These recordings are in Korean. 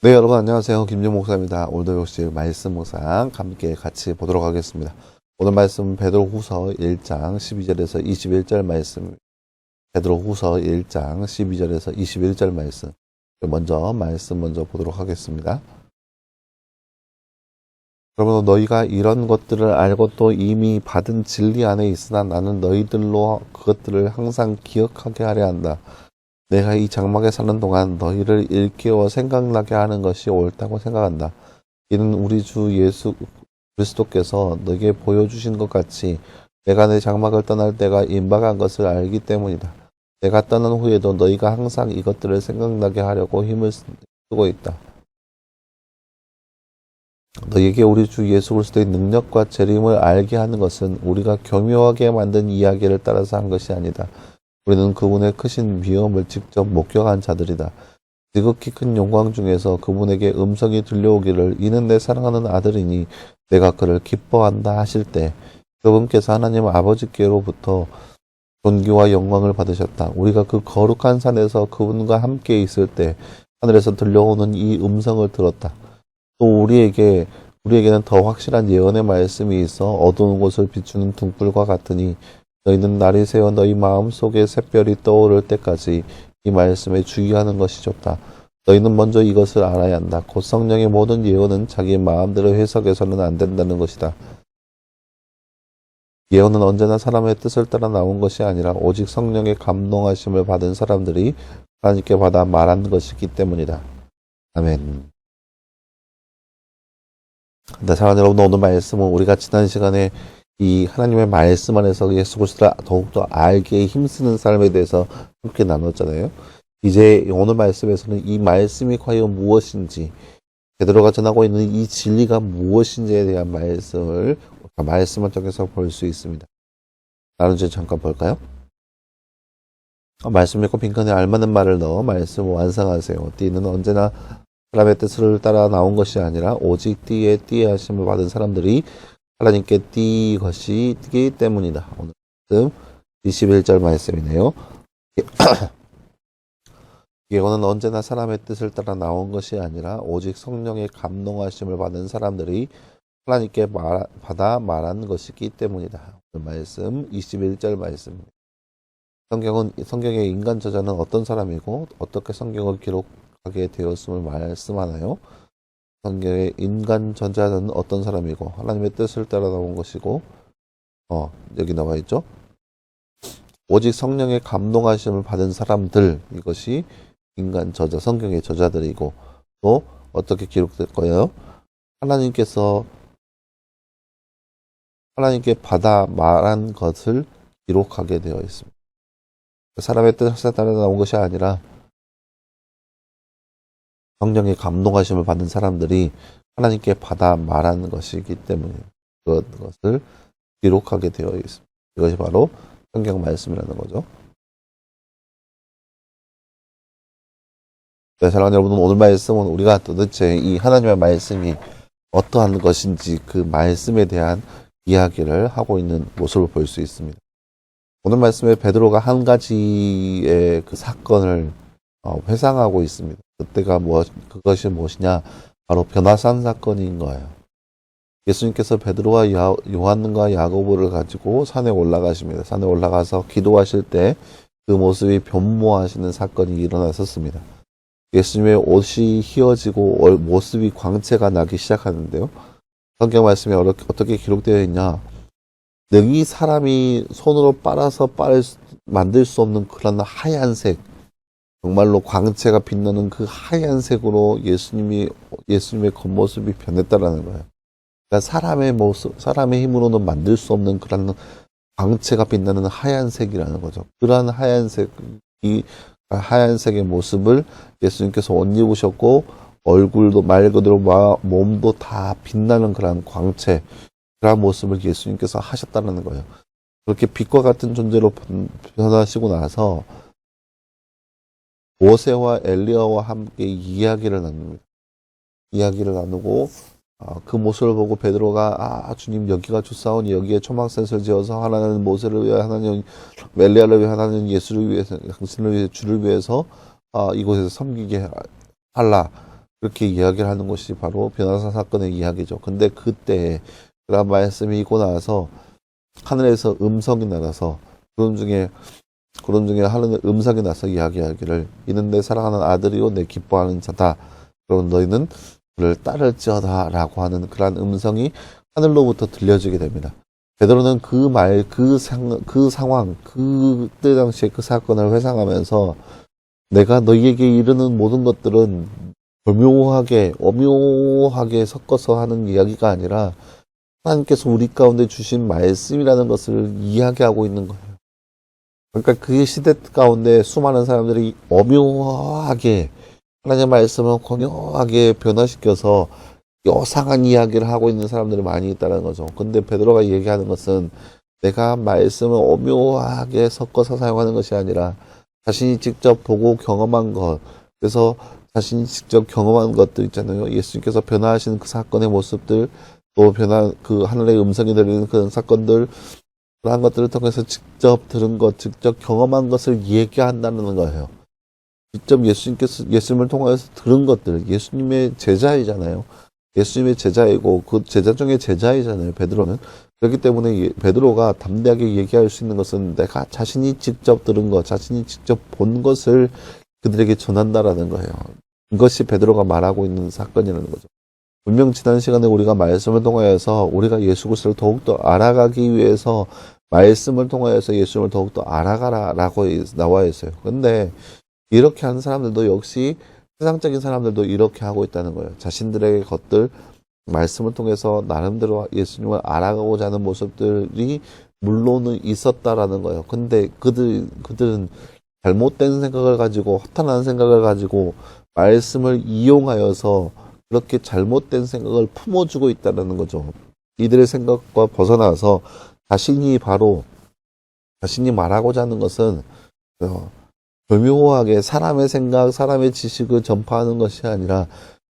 네, 여러분 안녕하세요. 김준 목사입니다. 오늘도 역시 말씀 묵상 함께 같이 보도록 하겠습니다. 오늘 말씀 베드로후서 1장 12절에서 21절 말씀. 베드로후서 1장 12절에서 21절 말씀. 먼저 말씀 먼저 보도록 하겠습니다. 그러면 너희가 이런 것들을 알고 또 이미 받은 진리 안에 있으나 나는 너희들로 그것들을 항상 기억하게 하려 한다. 내가 이 장막에 사는 동안 너희를 일깨워 생각나게 하는 것이 옳다고 생각한다. 이는 우리 주 예수 그리스도께서 너에게 보여주신 것 같이 내가 내 장막을 떠날 때가 임박한 것을 알기 때문이다. 내가 떠난 후에도 너희가 항상 이것들을 생각나게 하려고 힘을 쓰고 있다. 너에게 우리 주 예수 그리스도의 능력과 재림을 알게 하는 것은 우리가 교묘하게 만든 이야기를 따라서 한 것이 아니다. 우리는 그분의 크신 위엄을 직접 목격한 자들이다. 지극히 큰 영광 중에서 그분에게 음성이 들려오기를 이는 내 사랑하는 아들이니 내가 그를 기뻐한다 하실 때 그분께서 하나님 아버지께로부터 존귀와 영광을 받으셨다. 우리가 그 거룩한 산에서 그분과 함께 있을 때 하늘에서 들려오는 이 음성을 들었다. 또 우리에게 우리에게는 더 확실한 예언의 말씀이 있어 어두운 곳을 비추는 등불과 같으니 너희는 날이 새어 너희 마음 속에 샛별이 떠오를 때까지 이 말씀에 주의하는 것이 좋다. 너희는 먼저 이것을 알아야 한다. 곧 성령의 모든 예언은 자기 마음대로 해석해서는 안 된다는 것이다. 예언은 언제나 사람의 뜻을 따라 나온 것이 아니라 오직 성령의 감동하심을 받은 사람들이 하나님께 받아 말한 것이기 때문이다. 아멘. 네, 사랑하는 여러분, 오늘 말씀은 우리가 지난 시간에 이 하나님의 말씀 안에서 예수 그리스도를 더욱더 알게 힘쓰는 삶에 대해서 함께 나눴잖아요. 이제 오늘 말씀에서는 이 말씀이 과연 무엇인지 베드로가 전하고 있는 이 진리가 무엇인지에 대한 말씀을 말씀을 통해서 볼 수 있습니다. 나누지 잠깐 볼까요? 어, 말씀 읽고 빈칸에 알맞는 말을 넣어 말씀을 완성하세요. 띠는 언제나 사람의 뜻을 따라 나온 것이 아니라 오직 띠에 띠에 하심을 받은 사람들이 하나님께 띠 것이 띠기 때문이다. 오늘 말씀 21절 말씀이네요. 예언은 언제나 사람의 뜻을 따라 나온 것이 아니라 오직 성령의 감동하심을 받은 사람들이 하나님께 말, 받아 말한 것이기 때문이다. 오늘 말씀 21절 말씀입니다. 성경은 성경의 인간 저자는 어떤 사람이고 어떻게 성경을 기록하게 되었음을 말씀하나요? 성경의 인간 전자는 어떤 사람이고 하나님의 뜻을 따라 나온 것이고 어 여기 나와 있죠. 오직 성령의 감동하심을 받은 사람들 이것이 인간 저자 성경의 저자들이고 또 어떻게 기록될 거예요? 하나님께서 하나님께 받아 말한 것을 기록하게 되어 있습니다. 사람의 뜻에 따라 나온 것이 아니라 성령의 감동하심을 받는 사람들이 하나님께 받아 말하는 것이기 때문에 그것을 기록하게 되어 있습니다. 이것이 바로 성경 말씀이라는 거죠. 네, 사랑하는 여러분, 오늘 말씀은 우리가 도대체 이 하나님의 말씀이 어떠한 것인지 그 말씀에 대한 이야기를 하고 있는 모습을 볼 수 있습니다. 오늘 말씀에 베드로가 한 가지의 그 사건을 어, 회상하고 있습니다. 그때가 뭐 그것이 무엇이냐? 바로 변화산 사건인 거예요. 예수님께서 베드로와 요한과 야고보를 가지고 산에 올라가십니다. 산에 올라가서 기도하실 때 그 모습이 변모하시는 사건이 일어났었습니다. 예수님의 옷이 휘어지고 모습이 광채가 나기 시작하는데요. 성경 말씀에 어떻게 기록되어 있냐? 능히 사람이 손으로 빨아서 빨 만들 수 없는 그런 하얀색, 정말로 광채가 빛나는 그 하얀색으로 예수님이 예수님의 겉모습이 변했다라는 거예요. 그러니까 사람의 모습, 사람의 힘으로는 만들 수 없는 그런 광채가 빛나는 하얀색이라는 거죠. 그러한 하얀색이 하얀색의 모습을 예수님께서 옷 입으셨고 얼굴도 말 그대로 몸도 다 빛나는 그런 광채, 그런 모습을 예수님께서 하셨다는 거예요. 그렇게 빛과 같은 존재로 변하시고 나서 모세와 엘리야와 함께 이야기를 나눕니다. 이야기를 나누고 어, 그 모습을 보고 베드로가 아 주님 여기가 좋사오니 여기에 초막셋을 지어서 하나는 모세를 위해 하나는 엘리야를 위해 하나는 예수를 위해서 당신을 위해 주를 위해서 어, 이곳에서 섬기게 할라 그렇게 이야기를 하는 것이 바로 변화사 사건의 이야기죠. 근데 그때 그런 말씀이 있고 나서 하늘에서 음성이 나서 그런 중에 그런 중에 하늘의 음성이 나서 이야기하기를 이는 내 사랑하는 아들이요 내 기뻐하는 자다. 그럼 너희는 그를 따를지어다라고 하는 그러한 음성이 하늘로부터 들려지게 됩니다. 베드로는 그 말, 그 상, 그 상황, 그때 당시에 그 사건을 회상하면서 내가 너희에게 이르는 모든 것들은 교묘하게, 오묘하게 섞어서 하는 이야기가 아니라 하나님께서 우리 가운데 주신 말씀이라는 것을 이야기하고 있는 거예요. 그러니까 그 시대 가운데 수많은 사람들이 오묘하게 하나님의 말씀을 공묘하게 변화시켜서 요상한 이야기를 하고 있는 사람들이 많이 있다는 거죠. 근데 베드로가 얘기하는 것은 내가 말씀을 오묘하게 섞어서 사용하는 것이 아니라 자신이 직접 보고 경험한 것, 그래서 자신이 직접 경험한 것들 있잖아요. 예수님께서 변화하시는 그 사건의 모습들, 또 변화, 그 하늘의 음성이 들리는 그런 사건들, 그러한 것들을 통해서 직접 들은 것, 직접 경험한 것을 얘기한다는 거예요. 직접 예수님께서, 예수님을 통해서 들은 것들, 예수님의 제자이잖아요. 예수님의 제자이고 그 제자 중에 제자이잖아요. 베드로는 그렇기 때문에 예- 베드로가 담대하게 얘기할 수 있는 것은 내가 자신이 직접 들은 것, 자신이 직접 본 것을 그들에게 전한다라는 거예요. 이것이 베드로가 말하고 있는 사건이라는 거죠. 분명 지난 시간에 우리가 말씀을 통하여서 우리가 예수 그리스도를 더욱더 알아가기 위해서 말씀을 통하여서 예수님을 더욱더 알아가라라고 나와 있어요. 근데 이렇게 하는 사람들도 역시 세상적인 사람들도 이렇게 하고 있다는 거예요. 자신들의 것들, 말씀을 통해서 나름대로 예수님을 알아가고자 하는 모습들이 물론은 있었다라는 거예요. 근데 그들, 그들은 잘못된 생각을 가지고, 허탄한 생각을 가지고, 말씀을 이용하여서 그렇게 잘못된 생각을 품어주고 있다는 거죠. 이들의 생각과 벗어나서 자신이 바로, 자신이 말하고자 하는 것은, 어, 교묘하게 사람의 생각, 사람의 지식을 전파하는 것이 아니라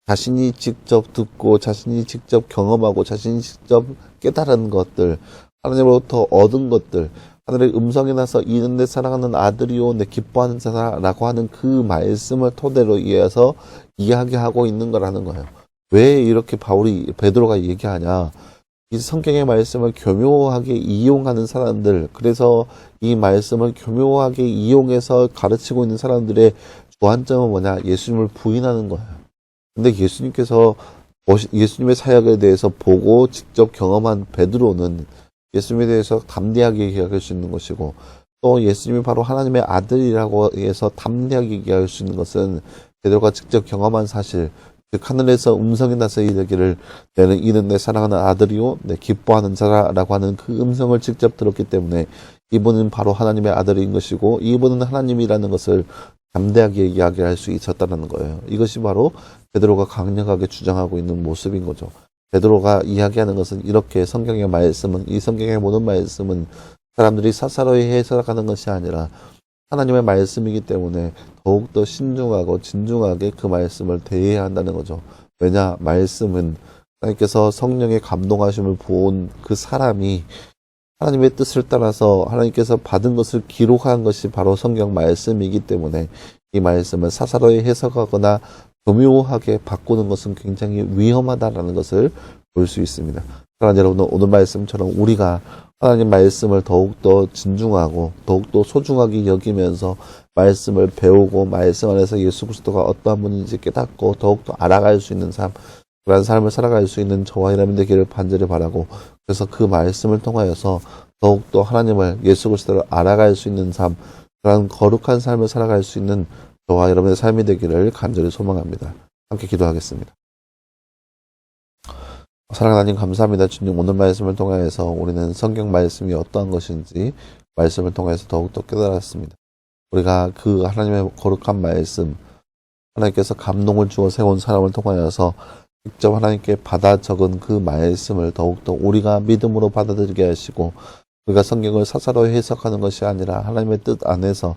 자신이 직접 듣고 자신이 직접 경험하고 자신이 직접 깨달은 것들, 하나님으로부터 얻은 것들, 하늘의 음성이 나서 이는 내 사랑하는 아들이요 내 기뻐하는 자라고 하는 그 말씀을 토대로 이어서 이야기하고 있는 거라는 거예요. 왜 이렇게 바울이 베드로가 얘기하냐? 이 성경의 말씀을 교묘하게 이용하는 사람들, 그래서 이 말씀을 교묘하게 이용해서 가르치고 있는 사람들의 주안점은 뭐냐? 예수님을 부인하는 거예요. 근데 예수님께서 예수님의 사역에 대해서 보고 직접 경험한 베드로는 예수님에 대해서 담대하게 얘기할 수 있는 것이고 또 예수님이 바로 하나님의 아들이라고 해서 담대하게 얘기할 수 있는 것은 베드로가 직접 경험한 사실, 즉 하늘에서 음성이 나서 이르기를 내는 이는 내 사랑하는 아들이요 내 기뻐하는 자라라고 하는 그 음성을 직접 들었기 때문에 이분은 바로 하나님의 아들인 것이고 이분은 하나님이라는 것을 담대하게 이야기할 수 있었다는 거예요. 이것이 바로 베드로가 강력하게 주장하고 있는 모습인 거죠. 베드로가 이야기하는 것은 이렇게 성경의 말씀은 이 성경의 모든 말씀은 사람들이 사사로이 해석하는 것이 아니라 하나님의 말씀이기 때문에 더욱더 신중하고 진중하게 그 말씀을 대해야 한다는 거죠. 왜냐 말씀은 하나님께서 성령의 감동하심을 부은 그 사람이 하나님의 뜻을 따라서 하나님께서 받은 것을 기록한 것이 바로 성경 말씀이기 때문에 이 말씀을 사사로이 해석하거나 교묘하게 바꾸는 것은 굉장히 위험하다라는 것을 볼 수 있습니다. 그러나 여러분 오늘 말씀처럼 우리가 하나님 말씀을 더욱더 진중하고 더욱더 소중하게 여기면서 말씀을 배우고 말씀 안에서 예수 그리스도가 어떠한 분인지 깨닫고 더욱더 알아갈 수 있는 삶 그런 삶을 살아갈 수 있는 저와 여러분 되기를 반절히 바라고 그래서 그 말씀을 통하여서 더욱더 하나님을 예수 그리스도를 알아갈 수 있는 삶 그런 거룩한 삶을 살아갈 수 있는 저와 여러분의 삶이 되기를 간절히 소망합니다. 함께 기도하겠습니다. 사랑하는 하나님 감사합니다. 주님 오늘 말씀을 통하여서 우리는 성경 말씀이 어떠한 것인지 말씀을 통해서 더욱더 깨달았습니다. 우리가 그 하나님의 거룩한 말씀 하나님께서 감동을 주어 세운 사람을 통하여서 직접 하나님께 받아 적은 그 말씀을 더욱더 우리가 믿음으로 받아들이게 하시고 우리가 성경을 사사로 해석하는 것이 아니라 하나님의 뜻 안에서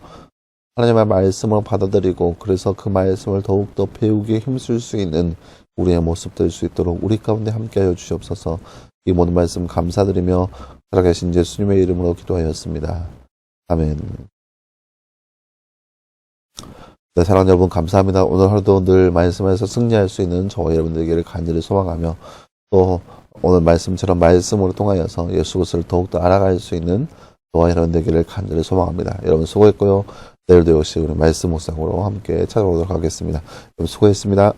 하나님의 말씀을 받아들이고 그래서 그 말씀을 더욱더 배우기에 힘쓸 수 있는 우리의 모습 될 수 있도록 우리 가운데 함께하여 주시옵소서 이 모든 말씀 감사드리며 살아계신 예수님의 이름으로 기도하였습니다. 아멘. 네, 사랑하는 여러분 감사합니다. 오늘 하루도 늘 말씀에서 승리할 수 있는 저와 여러분들에게 간절히 소망하며 또 오늘 말씀처럼 말씀으로 통하여서 예수 그리스도를 더욱더 알아갈 수 있는 저와 여러분들에게 간절히 소망합니다. 여러분 수고했고요. 내일도 역시 우리 말씀 묵상으로 함께 찾아오도록 하겠습니다. 수고했습니다.